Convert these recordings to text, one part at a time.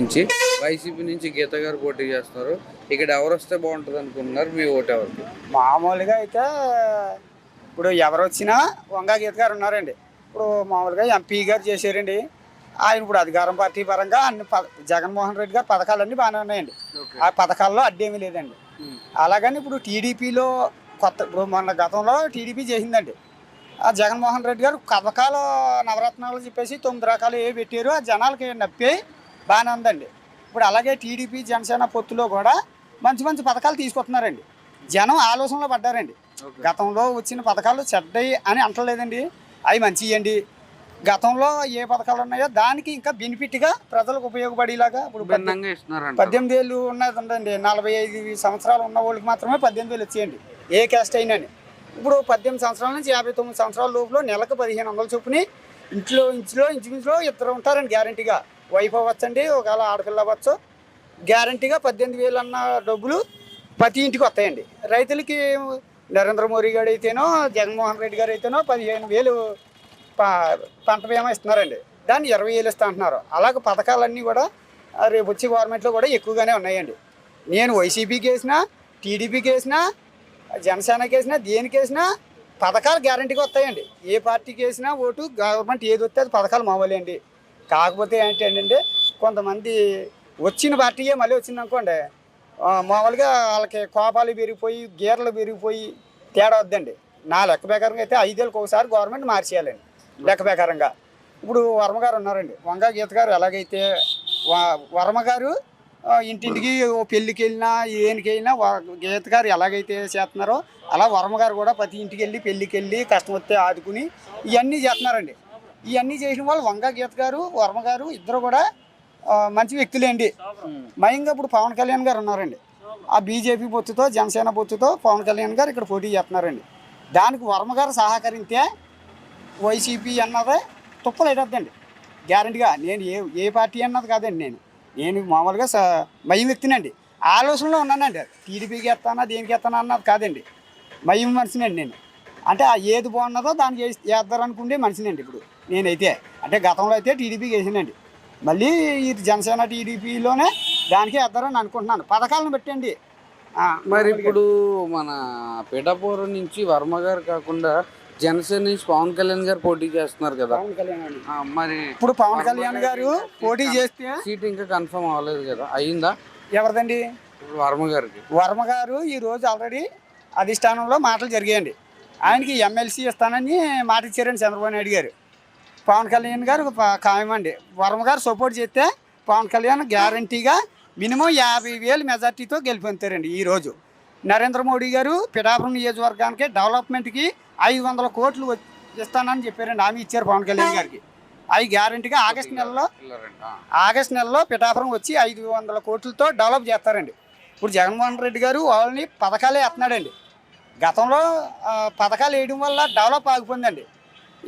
నుంచి వైసీపీ నుంచి గీత గారు పోటీ చేస్తున్నారు ఇక్కడ ఎవరు వస్తే బాగుంటుంది అనుకుంటున్నారు? మీ ఓటు ఎవరికి? మామూలుగా అయితే ఇప్పుడు ఎవరు వచ్చినా వంగా గీత గారు ఉన్నారండి. ఇప్పుడు మామూలుగా ఎంపీ గారు చేశారండి. ఆయన ఇప్పుడు అధికారం పార్టీ పరంగా అన్ని జగన్మోహన్ రెడ్డి గారు పథకాలన్నీ బాగానే ఉన్నాయండి. ఆ పథకాల్లో అడ్డేమీ లేదండి. అలాగని ఇప్పుడు టీడీపీలో కొత్త ఇప్పుడు మొన్న గతంలో టీడీపీ చేసిందండి. ఆ జగన్మోహన్ రెడ్డి గారు పథకాలు నవరత్నాలు చెప్పేసి తొమ్మిది రకాలు ఏ పెట్టారు ఆ జనాలకి నప్పి బాగానే ఉందండి. ఇప్పుడు అలాగే టీడీపీ జనసేన పొత్తులో కూడా మంచి మంచి పథకాలు తీసుకొస్తున్నారండి. జనం ఆలోచనలో పడ్డారండి. గతంలో వచ్చిన పథకాలు చెడ్డయి అని అంటలేదండి. అవి మంచి ఇవ్వండి గతంలో ఏ పథకాలు ఉన్నాయో దానికి ఇంకా బెనిఫిట్గా ప్రజలకు ఉపయోగపడేలాగా ఇప్పుడు పద్దెనిమిది ఏళ్ళు ఉన్నది ఉందండి. నలభై ఐదు సంవత్సరాలు ఉన్న వాళ్ళకి మాత్రమే పద్దెనిమిది వేలు వచ్చేయండి. ఏ క్యాస్ట్ అయినా ఇప్పుడు పద్దెనిమిది సంవత్సరాల నుంచి యాభై తొమ్మిది సంవత్సరాల లోపల నెలకు పదిహేను వందల చొప్పుని ఇంట్లో ఇంచులో ఇంచుమించులో ఇద్దరు ఉంటారండి గ్యారంటీగా వైఫ్ అవ్వచ్చండి ఒకవేళ ఆడపిల్ల అవ్వచ్చు. గ్యారంటీగా పద్దెనిమిది వేలు అన్న డబ్బులు ప్రతి ఇంటికి వస్తాయండి. రైతులకి నరేంద్ర మోడీ గారు అయితేనో జగన్మోహన్ రెడ్డి గారు అయితేనో పదిహేను వేలు ప- పంట బీమా ఇస్తున్నారండి. దాన్ని ఇరవై వేలు ఇస్తా అంటున్నారు. అలాగే పథకాలన్నీ కూడా రేపు వచ్చే గవర్నమెంట్లో కూడా ఎక్కువగానే ఉన్నాయండి. నేను వైసీపీకి వేసినా టీడీపీకి వేసినా జనసేనకి వేసినా దేనికి వేసినా పథకాలు గ్యారంటీగా వస్తాయండి. ఏ పార్టీకి వేసినా ఓటు గవర్నమెంట్ ఏది వస్తే అది పథకాలు మామూలే అండి కాకపోతే ఏంటంటే కొంతమంది వచ్చిన పార్టీయే మళ్ళీ వచ్చిందనుకోండి మామూలుగా వాళ్ళకి కోపాలు పెరిగిపోయి గీరలు పెరిగిపోయి తేడా వద్దండి. నా లెక్క ప్రకారంగా అయితే ఐదేళ్ళకి ఒకసారి గవర్నమెంట్ మార్చేయాలండి లెక్క ప్రకారంగా. ఇప్పుడు వర్మ గారు ఉన్నారండి. వంగ గీత గారు ఎలాగైతే వ- వర్మ గారు ఇంటింటికి ఓ పెళ్ళికి వెళ్ళినా ఏనికైనా వెళ్ళినా వ- గీత గారు ఎలాగైతే చేస్తున్నారో అలా వర్మ గారు కూడా ప్రతి ఇంటికి వెళ్ళి పెళ్ళికి వెళ్ళి కష్టం వస్తే ఆదుకుని ఇవన్నీ చేస్తున్నారండి. ఇవన్నీ చేసిన వాళ్ళు వంగా గీత గారు వర్మ గారు ఇద్దరు కూడా మంచి వ్యక్తులేండి. మయంగా ఇప్పుడు పవన్ కళ్యాణ్ గారు ఉన్నారండి. ఆ బీజేపీ పొత్తుతో జనసేన పొత్తుతో పవన్ కళ్యాణ్ గారు ఇక్కడ పోటీ చేస్తున్నారండి. దానికి వర్మ గారు సహకరిస్తే వైసీపీ అన్నదే తుప్పలేటద్దండి గ్యారంటీగా నేను ఏ ఏ పార్టీ అన్నది కాదండి నేను. నేను మామూలుగా స మయం వ్యక్తినండి. ఆలోచనలో ఉన్నానండి. టీడీపీకి ఎత్తానా దేనికి ఎత్తానా అన్నది కాదండి. మయం మనిషినండి నేను. అంటే ఆ ఏది బాగున్నదో దానికి వేసి- వేద్దారనుకుంటే మనిషినండి ఇప్పుడు. నేనైతే. అంటే గతంలో అయితే టీడీపీకి వేసానండి మళ్ళీ ఈ జనసేన టీడీపీలోనే దానికే వేద్దారని అనుకుంటున్నాను. పథకాలను పెట్టండి. మరి ఇప్పుడు మన పిఠాపురం నుంచి వర్మ గారు కాకుండా జనసేన నుంచి పవన్ కళ్యాణ్ గారు పోటీ చేస్తున్నారు కదా. మరి ఇప్పుడు పవన్ కళ్యాణ్ గారు పోటీ చేస్తే సీట్ ఇంకా కన్ఫర్మ్ అవ్వలేదు కదా. అయిందా? ఎవరిదండి? వర్మ గారికి. వర్మ గారు ఈ రోజు ఆల్రెడీ అధిష్టానంలో మాటలు జరిగాయండి. ఆయనకి ఎమ్మెల్సీ ఇస్తానని మాట ఇచ్చారండి చంద్రబాబు నాయుడు గారు. పవన్ కళ్యాణ్ గారు ఖాయమండి వర్మ గారు సపోర్ట్ చేస్తే పవన్ కళ్యాణ్ గ్యారంటీగా మినిమం యాభై వేలు మెజార్టీతో గెలిపొందుతారండి ఈరోజు నరేంద్ర మోడీ గారు పిఠాపురం నియోజకవర్గానికి డెవలప్మెంట్కి ఐదు వందల కోట్లు ఇస్తానని చెప్పారండి. హామీ ఇచ్చారు పవన్ కళ్యాణ్ గారికి. అవి గ్యారంటీగా ఆగస్టు నెలలో ఆగస్ట్ నెలలో పిఠాపురం వచ్చి ఐదు వందల కోట్లతో డెవలప్ చేస్తారండి. ఇప్పుడు జగన్మోహన్ రెడ్డి గారు వాళ్ళని పథకాలే వేస్తున్నాడండి గతంలో పథకాలు వేయడం వల్ల డెవలప్ ఆగిపోయిందండి.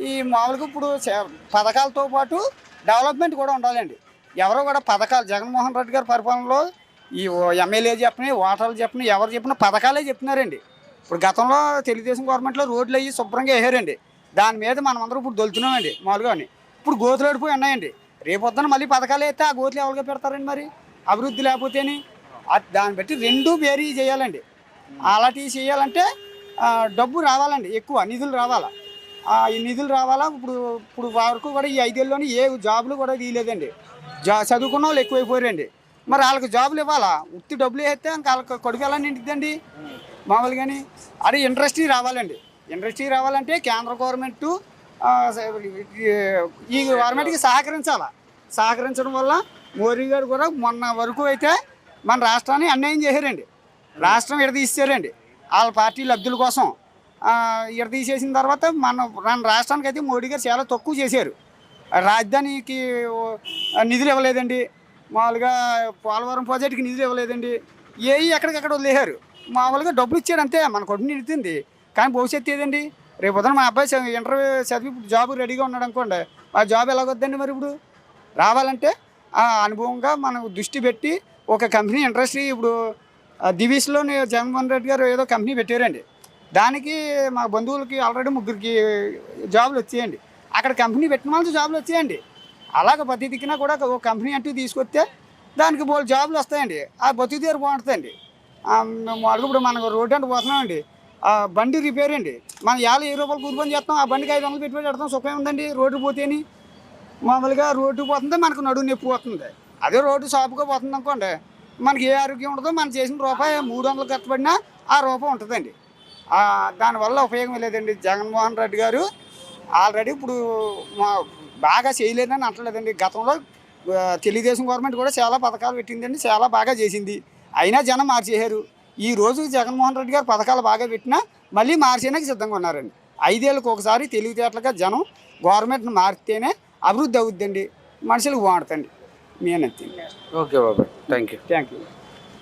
ఈ మామూలుగా ఇప్పుడు పథకాలతో పాటు డెవలప్మెంట్ కూడా ఉండాలండి. ఎవరో కూడా పథకాలు జగన్మోహన్ రెడ్డి గారి పరిపాలనలో ఈ ఓ- ఎమ్మెల్యే చెప్పిన ఓటర్లు చెప్పిన ఎవరు చెప్పిన పథకాలే చెప్తున్నారండి. ఇప్పుడు గతంలో తెలుగుదేశం గవర్నమెంట్లో రోడ్లు అయ్యి శుభ్రంగా వేసారండి దాని మీద మనమందరం ఇప్పుడు దొలుతున్నామండి మామూలుగా ఇప్పుడు గోతులు అడిపోయి ఉన్నాయండి రేపొద్దున మళ్ళీ పథకాలు అయితే ఆ గోతులు ఎవరిగా పెడతారండి మరి? అభివృద్ధి లేకపోతేని? దాన్ని బట్టి రెండు వేరీ చేయాలండి. అలాంటివి చేయాలంటే డబ్బు రావాలండి ఎక్కువ నిధులు రావాలా? ఈ నిధులు రావాలా? ఇప్పుడు ఇప్పుడు వరకు కూడా ఈ ఐదేళ్ళలోనే ఏ జాబులు కూడా తీయలేదండి. జా చదువుకున్న వాళ్ళు ఎక్కువైపోయారండి. మరి వాళ్ళకి జాబులు ఇవ్వాలా? ఉత్తి డబ్బులు వేస్తే ఇంకా వాళ్ళకి కొడుకు ఎలా నిండిద్దండి మామూలుగాని. అదే ఇండస్ట్రీ రావాలండి. ఇండస్ట్రీ రావాలంటే కేంద్ర గవర్నమెంట్ ఈ గవర్నమెంట్కి సహకరించాలా? సహకరించడం వల్ల మోరీ గారు కూడా మొన్న వరకు అయితే మన రాష్ట్రాన్ని అన్యాయం చేశారండి. రాష్ట్రం విడదీసారండి వాళ్ళ పార్టీ లబ్ధుల కోసం ఆ, విడదీసేసిన తర్వాత మన మన రాష్ట్రానికి అయితే మోడీ గారు చాలా తక్కువ చేశారు. రాజధానికి నిధులు ఇవ్వలేదండి. మామూలుగా పోలవరం ప్రాజెక్టుకి నిధులు ఇవ్వలేదండి. ఏవి ఎక్కడికక్కడ వదిలేశారు. మామూలుగా డబ్బులు ఇచ్చాడు అంతే మన కొడుకు నిడుతుంది. కానీ భవిష్యత్తు ఏదండి? రేపు ఉదయం మా అబ్బాయి ఇంటర్వ్యూ చదివి ఇప్పుడు జాబ్ రెడీగా ఉన్నాడు అనుకోండి ఆ జాబ్ ఎలాగొద్దండి మరి ఇప్పుడు? రావాలంటే ఆ అనుభవంగా మనం దృష్టి పెట్టి ఒక కంపెనీ ఇండస్ట్రీ ఇప్పుడు ఆ దివీస్లోని జగన్మోహన్ రెడ్డి గారు ఏదో కంపెనీ పెట్టారండి. దానికి మా బంధువులకి ఆల్రెడీ ముగ్గురికి జాబులు వచ్చేయండి. అక్కడ కంపెనీ పెట్టిన వాళ్ళకి జాబులు వచ్చేయండి. అలాగ ప్రతి దిక్కున కూడా ఒక కంపెనీ అంటూ తీసుకొస్తే దానికి బోల్ జాబులు వస్తాయండి. ఆ బతుకు దగ్గర బాగుంటుందండి. ఆ, మేము అడుగు ఇప్పుడు మనం రోడ్డు అంటే పోతున్నామండి. ఆ బండి రిపేర్ అండి. మనం యాభై ఏ రూపాయలు కూర్పని చేస్తాం ఆ బండికి ఐదు వందలు పెట్టుబడి పెడతాం సుఖమే ఉందండి. రోడ్డు పోతేని మామూలుగా రోడ్డు పోతుంది మనకు నడువు నొప్పి పోతుంది. అదే రోడ్డు షాపుగా పోతుంది అనుకోండి. మనకి ఏ ఆరోగ్యం ఉండదో మనం చేసిన రూపాయి మూడు వందలు కట్టబడినా ఆ రూపం ఉంటుందండి. దానివల్ల ఉపయోగం లేదండి. జగన్మోహన్ రెడ్డి గారు ఆల్రెడీ ఇప్పుడు మా బాగా చేయలేదని అంటలేదండి. గతంలో తెలుగుదేశం గవర్నమెంట్ కూడా చాలా పథకాలు పెట్టిందండి. చాలా బాగా చేసింది. అయినా జనం మార్చేశారు. ఈ రోజు జగన్మోహన్ రెడ్డి గారు పథకాలు బాగా పెట్టినా మళ్ళీ మార్చేయడానికి సిద్ధంగా ఉన్నారండి. ఐదేళ్ళకి ఒకసారి తెలివితేటలుగా జనం గవర్నమెంట్ని మారితేనే అభివృద్ధి అవుద్దండి. మనుషులకు బాగుంటుందండి నేనంతే ఓకే బాబాయ్ థ్యాంక్ యూ థ్యాంక్ యూ